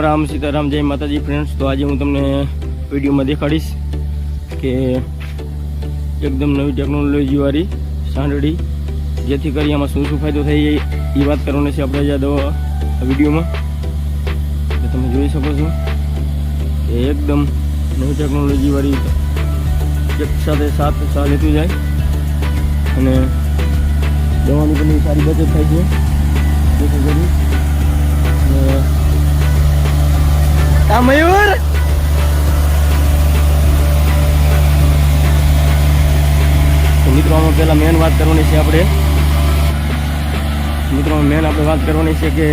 રામ રામ સીતારામ, જય માતાજી ફ્રેન્ડ્સ તો આજે હું તમને વિડીયોમાં દેખાડીશ કે એકદમ નવી ટેકનોલોજી વાળી સાંડળી જેથી કરી આમાં શું શું ફાયદો થઈ જાય એ વાત કરવાની છે આપણે આ વિડીયોમાં. તમે જોઈ શકો છો કે એકદમ નવી ટેકનોલોજીવાળી એક સાથે સાત સા લેતું જાય અને દવાની પણ સારી બચત થાય છે. જેથી કરી આ મયુર મિત્રો, આમાં પહેલા મેન વાત કરવાની છે આપણે. મિત્રો મેન આપણે વાત કરવાની છે કે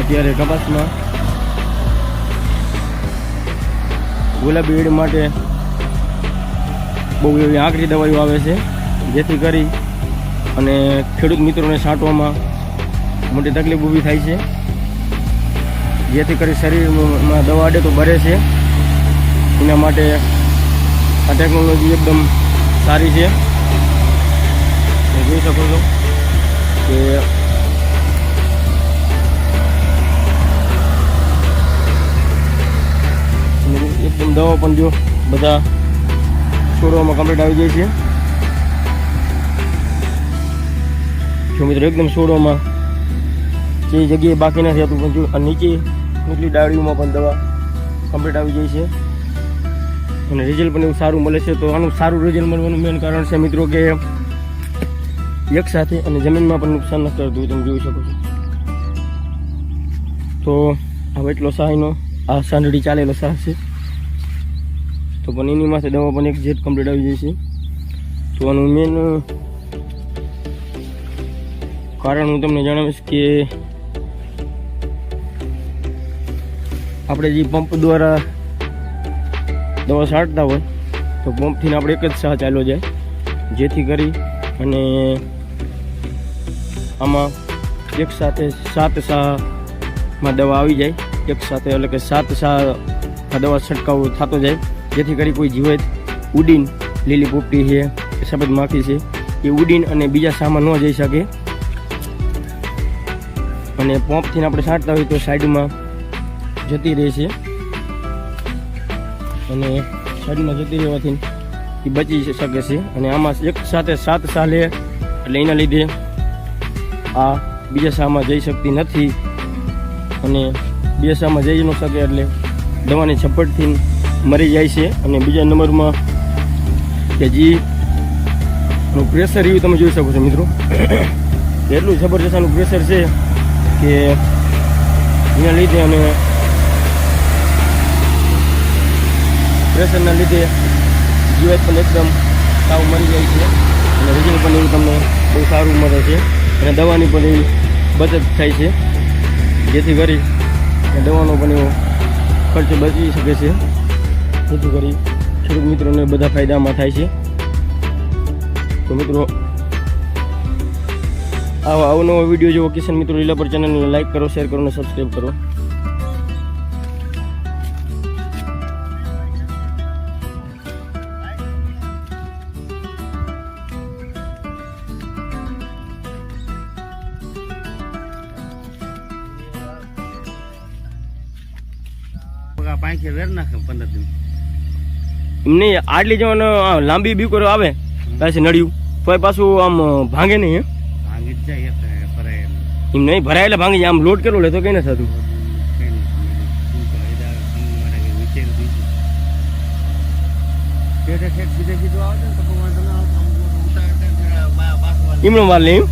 અત્યારે કપાસમાં ગુલાબી ઈડ માટે બહુ એવી આકરી દવાઈઓ આવે છે, જેથી કરી અને ખેડૂત મિત્રોને છાંટવામાં મોટી તકલીફ ઊભી થાય છે. જેથી કરી શરીરમાં દવા અડે તો ભરે છે. એના માટે આ ટેકનોલોજી એકદમ સારી છે. જોઈ શકો છો કે એકદમ દવા પણ જો બધા છોડવામાં કમ્પ્લીટ આવી જાય છે. જો મિત્રો એકદમ શોરૂમમાં જે જગ્યાએ બાકી નથી હતું, પણ જો નીચે નીચલી ડાળીઓમાં પણ દવા કમ્પ્લીટ આવી જાય છે. અને રિઝલ્ટ પણ એવું સારું મળે છે. તો આનું સારું રિઝલ્ટ મળવાનું મેન કારણ છે મિત્રો કે એક સાથે અને જમીનમાં પણ નુકસાન ન કરતું તમે જોઈ શકો છો. તો હવે એટલો સહાયનો આ સાંડળી ચાલેલો સાહ છે. તો પણ એની માથે દવા પણ એક જેટ કમ્પ્લીટ આવી જાય છે. તો આનું મેન કારણ હું તમને જણાવીશ કે આપણે જે પંપ દ્વારા દવા છાંટતા હોય, તો પંપથી આપણે એક જ સાહ ચાલ્યો જાય, જેથી કરી અને આમાં એક સાથે સાત સાહમાં દવા આવી જાય, એક સાથે એટલે કે સાત સાહ દવા છંટકાવ થતો જાય. જેથી કરી કોઈ જીવાત ઉડીન લીલી પોપટી છે સફેદ માખી છે, એ ઉડીન અને બીજા સામાન ન જઈ શકે. અને પોંપથી આપણે છાંટતા હોય તો સાઈડમાં જતી રહે છે. અને સાઈડમાં જતી રહેવાથી એ બચી શકે છે. અને આમાં એક સાથે સાત સાલે, એટલે એના લીધે આ બીજા શામાં જઈ શકતી નથી. અને બીજા શામાં જઈ ન શકે એટલે દવાની ઝપટથી મરી જાય છે અને બીજા નંબરમાં કે જી પ્રેશર એવું તમે જોઈ શકો છો મિત્રો. એટલું જબરજસ્ત આનું પ્રેશર છે કે એના લીધે અને પ્રેશરના લીધે જીવાત પણ એકદમ સાવ મરી જાય છે અને રિઝલ્ટ પણ એવું તમને બહુ સારું મળે છે અને દવાની પણ એવી બચત થાય છે. જેથી કરી દવાનો પણ એવો ખર્ચ બચી શકે છે. જેથી કરી ખેડૂત મિત્રોને બધા ફાયદામાં થાય છે. તો મિત્રો, આવો આવો નવો વીડિયો જેવો કિશન મિત્રો લીલા પર ચેનલને લાઈક કરો શેર કરો અને સબસ્ક્રાઈબ કરો. પાંખે વેર નાખે પંદર દિન એમને આટલી જો લાંબી બીકોરો આવે પાછી નળિયું તો પાછું આમ ભાંગે નહીં ભાંગી જાય એમ. નહીં ભરાય એટલે ભાંગી જાય. આમ લોડ કેટલો લે તો કઈ ના થતું. માલ નહીં. શું કહે, એદા સમજી મારે કઈ વિચાર બીજું. ઠેઠે ઠેઠ સીધે સીધું આવે છે ને તો કોઈ વાંધો ના આવે. આમ ઉતારે છે ને બા- પાછું વાળે. એમનો માલ નહીં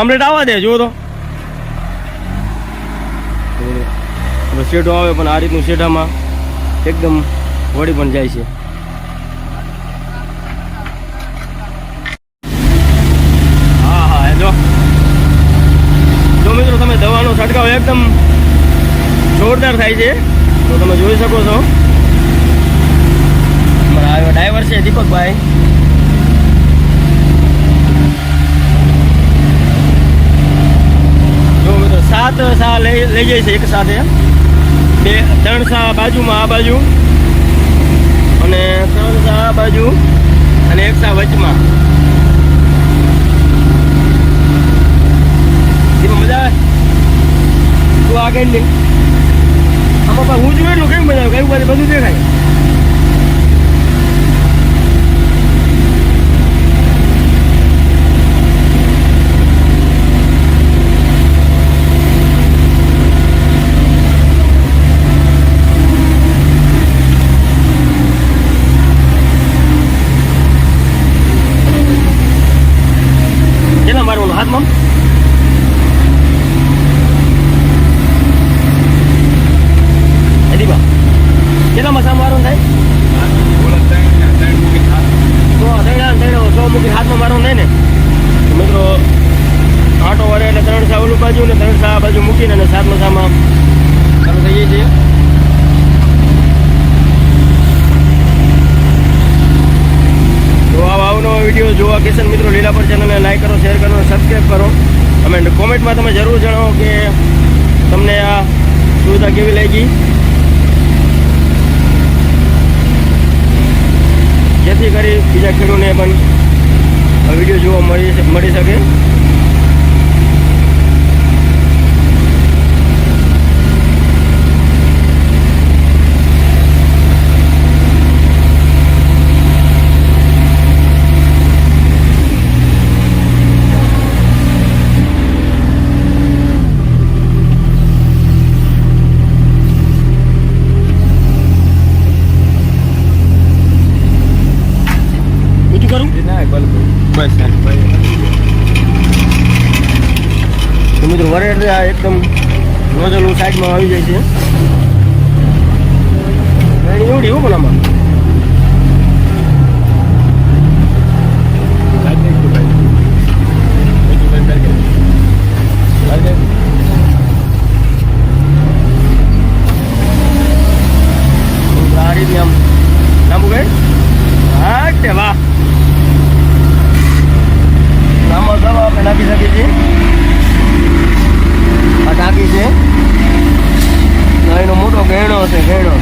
કમ્પ્લીટ આવવા દે જુઓ તો. શેઢો આવે પણ આ રીતનું શેઢામાં એકદમ વળી પણ જાય છે. હા હા જો. જો મિત્રો તમે દવાનો છંટકાવ એકદમ જોરદાર થાય છે. તો તમે જોઈ શકો છો. અમારા ડ્રાઈવર છે દીપકભાઈ. લઈ જાય છે એક સાથે બે, ત્રણ સા બાજુમાં, આ બાજુ. અને ત્રણ સા આ બાજુ અને એક સા વચમાં. મજા આવે? તું આગળ નહીં. આમાં હું જોયું એટલું કેમ મજા આવે કયું બધું દેખાય કેટલા મારવાનું હાથમાં હરીબા કેટલામાં સા મારવાનું થાય સો ત્રણ ત્રણ સો મૂકી હાથમાં મારવાનું થાય ને તો મિત્રો આટો વરે એટલે ત્રણ સા ઓલું બાજુ ને ત્રણ સા બાજુ મૂકીને અને સાતમાં સામાં ચાલુ થઈ જાય છે. તો આવા આવનો વીડિયો જોવા કિશન મિત્રો લીલા પર ચેનલને લાઈક કરો શેર કરો સબસ્ક્રાઈબ કરો. અને કોમેન્ટમાં તમે જરૂર જણાવો કે તમને આ સુવિધા કેવી લાગી. જેથી કરી બીજા ખેડૂતને પણ વીડિયો જોવા મળી મળી શકે ઊંચું કરું બસ તો મિત્રો આ એકદમ રોજલું સાઈડમાં આવી જાય છે. એવડી હો આમાં આ રીતની આમ લાંબુ ગઈ હા તે વાહ આમાં દવા આપણે નાખી શકીએ છીએ આ ટાંકી છે આ એનો મોટો ગહેણો હશે ગહેણો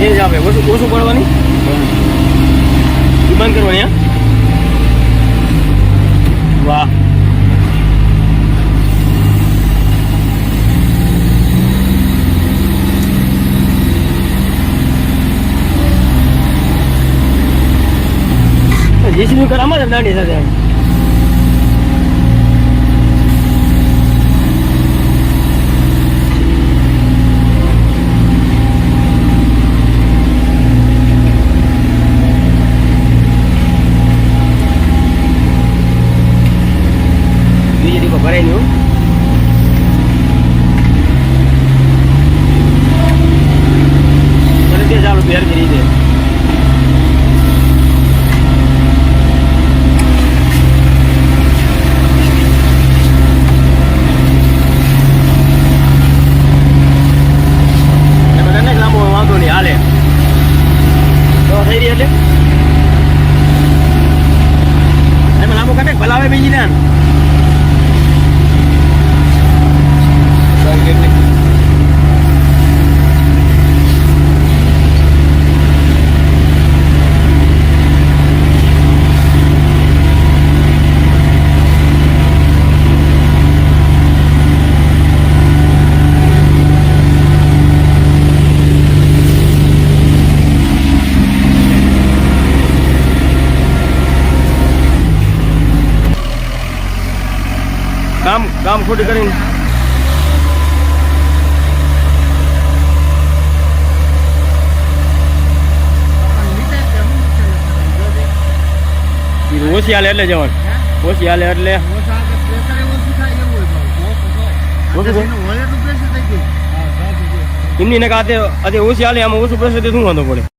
જે જ આપે ઓછું ઓછું પડવાની ઈ બંધ કરવાની હા વાહ જ દાંડી સાથે મને તે ચાલુ બેર કરી દે એમાં તને જ લાંબો વાંધો નહીં હાલે તો થઈ રહી એટલે એમાં લાંબો કાઢે મોટી કરીને. ઓછી હાલે એટલે જવાનું. ઓછી હાલે એટલે. એમની ને કાતે ઓછી હાલે આમાં ઓછું પ્રેશર શું વાંધો પડે?